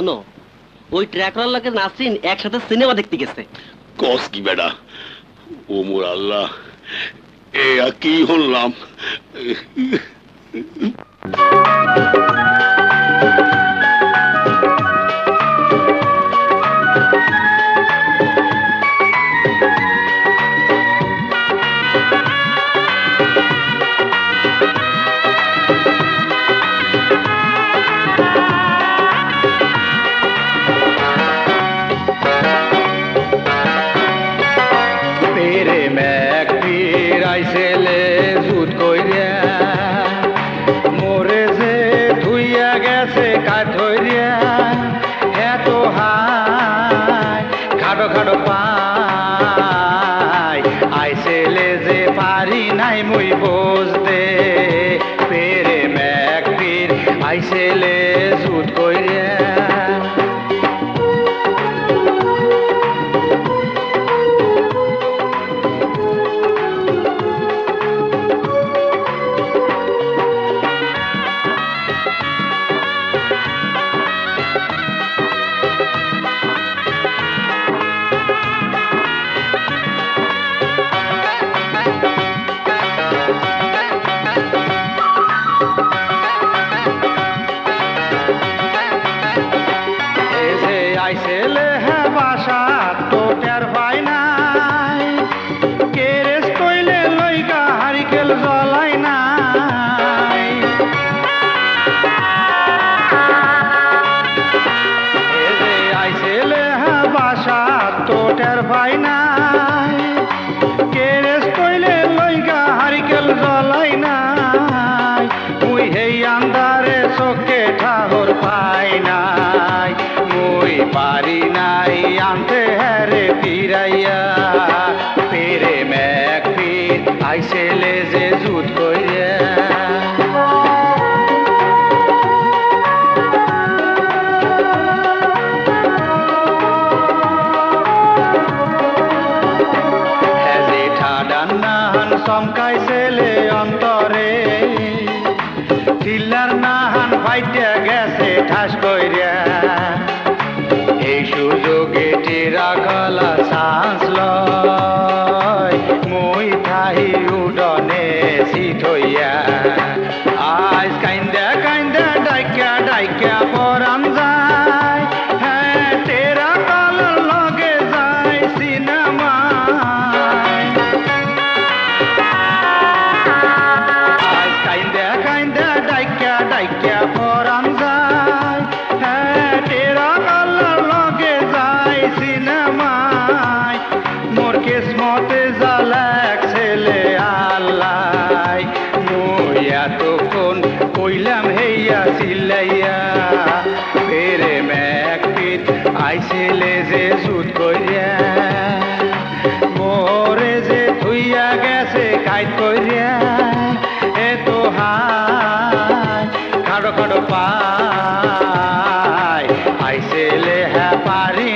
শোনো, ওই ট্র্যাকরার লাগে নাসরিন একসাথে সিনেমা দেখতে গেছে। কস কি বেড়া? ও মোর আল্লাহ, এ কি হলাম? আইসেলে জুত কইরা আইসেলে হ্যাঁ বাসা তো টের পাই নাই। কেরেস কইলে লইকা হারিকেল জ্বলাই নাই। আইসেলে হ্যাঁ বাসা তো টের পাই নাই। পারি নাই, আনতে হেরে ফিরাইয়া। পেরে ম্যাক ফির আইসেলে যে জুত কইয়া নাহান চমকাইছেলে অন্তরে। চিল্লার নাহান ফাইটা গেছে ঠাস কইরা। সুযোগে টেরা গলা শ্বাস লয়, মই থাই উডনে সিট হইয়া। আজ কাইন্দা কাইন্দা ডাইকা ডাইকা পরান যায় কিসমতে জালাক ছেলে আল্লাহ মই এতক্ষণ কইলাম, হেইয়া চিল্লাইয়া। আইছিলে যে জুত কইরা। মোরে যে ধুইয়া গেছে কাইত কইরা। এ তো খাড়ো খাড়ো পাই। আইসেলে হ্যাঁ পারি